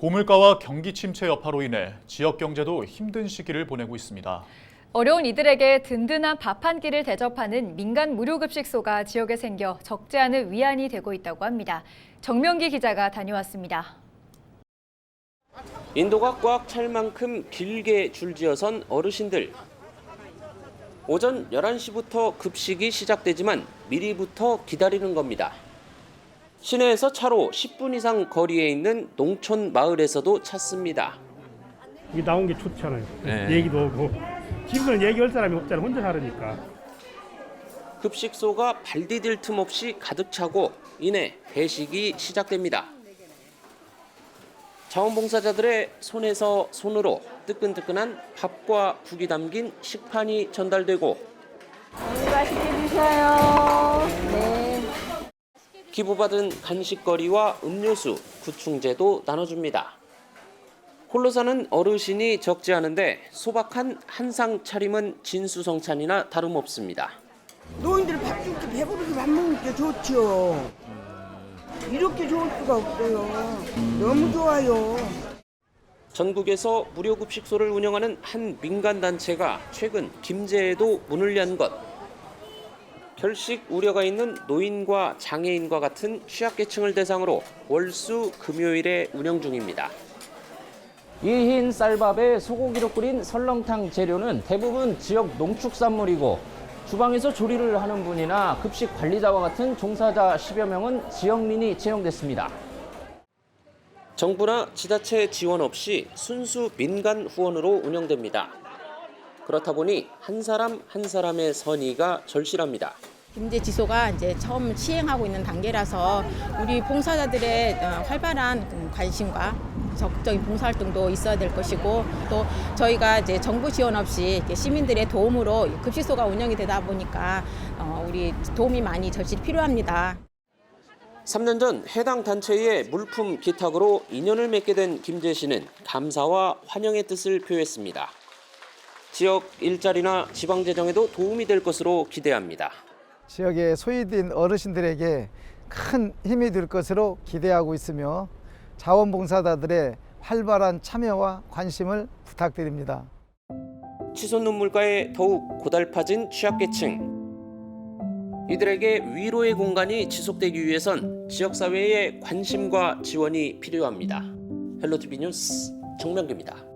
고물가와 경기 침체 여파로 인해 지역 경제도 힘든 시기를 보내고 있습니다. 어려운 이들에게 든든한 밥 한 끼를 대접하는 민간 무료급식소가 지역에 생겨 적지 않은 위안이 되고 있다고 합니다. 정명기 기자가 다녀왔습니다. 인도가 꽉 찰 만큼 길게 줄지어선 어르신들. 오전 11시부터 급식이 시작되지만 미리부터 기다리는 겁니다. 시내에서 차로 10분 이상 거리에 있는 농촌 마을에서도 찾습니다. 이게 나온 게 좋잖아요. 네. 얘기도 오고. 집은 얘기할 사람이 없잖아. 혼자 살으니까. 급식소가 발 디딜 틈 없이 가득 차고 이내 배식이 시작됩니다. 자원봉사자들의 손에서 손으로 뜨끈뜨끈한 밥과 국이 담긴 식판이 전달되고 기부받은 간식거리와 음료수, 구충제도 나눠줍니다. 홀로 사는 어르신이 적지 않은데 소박한 한상 차림은 진수성찬이나 다름없습니다. 노인들 밥 줄게 배부르게 밥 먹으니까 좋죠. 이렇게 좋을 수가 없어요. 너무 좋아요. 전국에서 무료급식소를 운영하는 한 민간 단체가 최근 김제에도 문을 연 것. 결식 우려가 있는 노인과 장애인과 같은 취약계층을 대상으로 월수 금요일에 운영 중입니다. 이흰 쌀밥에 소고기로 끓인 설렁탕 재료는 대부분 지역 농축산물이고 주방에서 조리를 하는 분이나 급식 관리자와 같은 종사자 10여 명은 지역민이 채용됐습니다. 정부나 지자체 지원 없이 순수 민간 후원으로 운영됩니다. 그렇다 보니 한 사람 한 사람의 선의가 절실합니다. 김제 지소가 이제 처음 시행하고 있는 단계라서 우리 봉사자들의 어, 활발한 음, 관심과 적극적인 봉사활동도 있어야 될 것이고 또 저희가 이제 정부 지원 없이 시민들의 도움으로 급식소가 운영이 되다 보니까 어, 우리 도움이 많이 절실히 필요합니다. 3년 전 해당 단체의 물품 기탁으로 인연을 맺게 된 김재 씨는 감사와 환영의 뜻을 표했습니다. 지역 일자리나 지방 재정에도 도움이 될 것으로 기대합니다. 지역의 소외된 어르신들에게 큰 힘이 될 것으로 기대하고 있으며 자원봉사자들의 활발한 참여와 관심을 부탁드립니다. 치솟는 물가에 더욱 고달파진 취약계층. 이들에게 위로의 공간이 지속되기 위해선 지역사회의 관심과 지원이 필요합니다. 헬로티비 뉴스 정명기입니다.